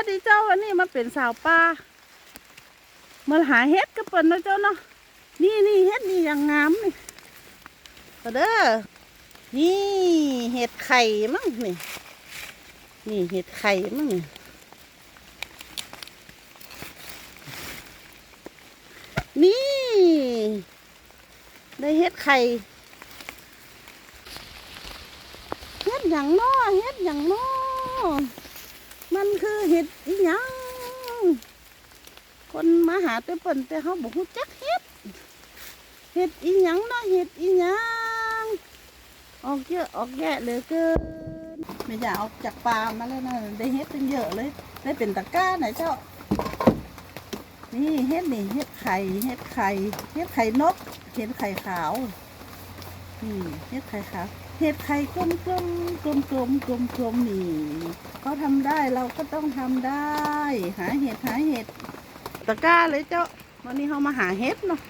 วัสดีเจ้าวันนี้มาเป็นสาวป่ามาหาเห็ดกับเปิ้นะเจ้าเนาะนี่นี่เห็ดนี่อย่างงามนี่เอาเด้อนี่เห็ดไข่มั้งนี่นี่เห็ดไข่มั้งนี่นี่ ได้เห็ดไข่เห็ดอย่างน้อเห็ดอย่างน้อ เห็ดอีหยังคนมาหาแต่เปิ่นแต่เขาบอกฮู้จักเห็ดเห็ดอีหยังเนาะเห็ดอีหยังออกเยอะออกแยะเหลือเกินไม่อยากเอาจากปลามาแล้วนะได้เห็ดเป็นเยอะเลย ได้เป็นตะกร้าไหนเจ้า นี่เห็ดนี่เห็ดไข่เห็ดไข่เห็ดไข่นกเห็ดไข่ขาว นี่เห็ดไข่ค่ะเห็ดไข่กลมกลมกลมกลมกลมกลมๆนี่เขาทำได้เราก็ต้องทำได้ หาเห็ดหาเห็ดตะกร้าเลยเจ้าวันนี้เขามาหาเห็ดเนาะ